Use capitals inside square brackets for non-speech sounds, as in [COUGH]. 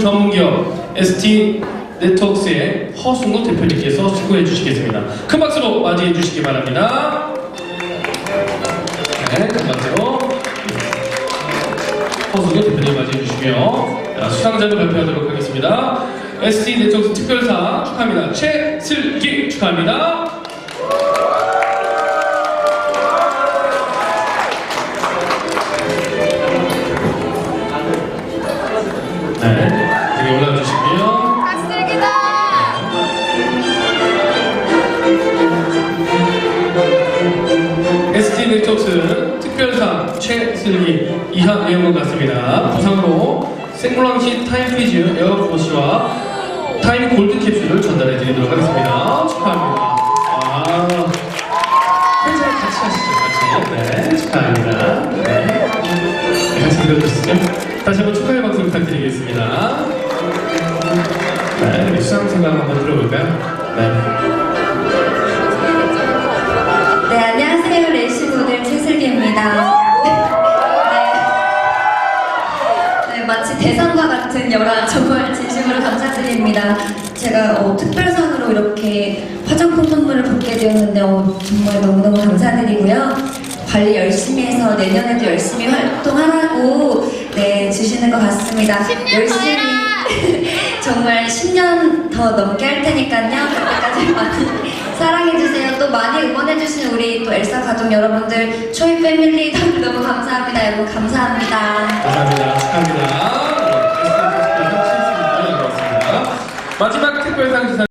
전문기업 ST 네트워크스의 허승우 대표님께서 수고해 주시겠습니다. 큰 박수로 맞이해 주시기 바랍니다. 네, 큰 박수로 허승우 대표님 맞이해 주시고요. 자, 수상자를 발표하도록 하겠습니다. ST 네트워크스 특별상 축하합니다. 최슬기 축하합니다. 네, 네트워크스 특별상 최슬기 이하 내용은 같습니다. 부상으로 생물왕시 타임피즈 에어포시와 타임 골드 캡슐을 전달해 드리도록 하겠습니다. 축하합니다. 아, 회사 같이 하시죠, 같이. 네, 축하합니다. 네. 네, 같이 들어주시죠. 다시 한번 축하의 박수 부탁드리겠습니다. 네, 우리 수상 소감 한번 들어볼까요? 네. 네, 마치 대상과 같은 열화 정말 진심으로 감사드립니다. 제가 어, 특별상으로 이렇게 화장품 선물을 받게 되었는데 어, 정말 너무너무 감사드리고요. 관리 열심히 해서 내년에도 열심히 활동하라고 네, 주시는 것 같습니다. 10년 더 열심히! [LAUGHS] 정말 10년 더 넘게 할 테니까요. 그때까지 [LAUGHS] 많이 사랑해주세요. 또 많이 응원해주신 우리 또 엘사 가족 여러분들, 초이 패밀리 너무 감사합니다. 여러분 감사합니다. 감사합니다. 축하합니다. 마지막 특별상 수상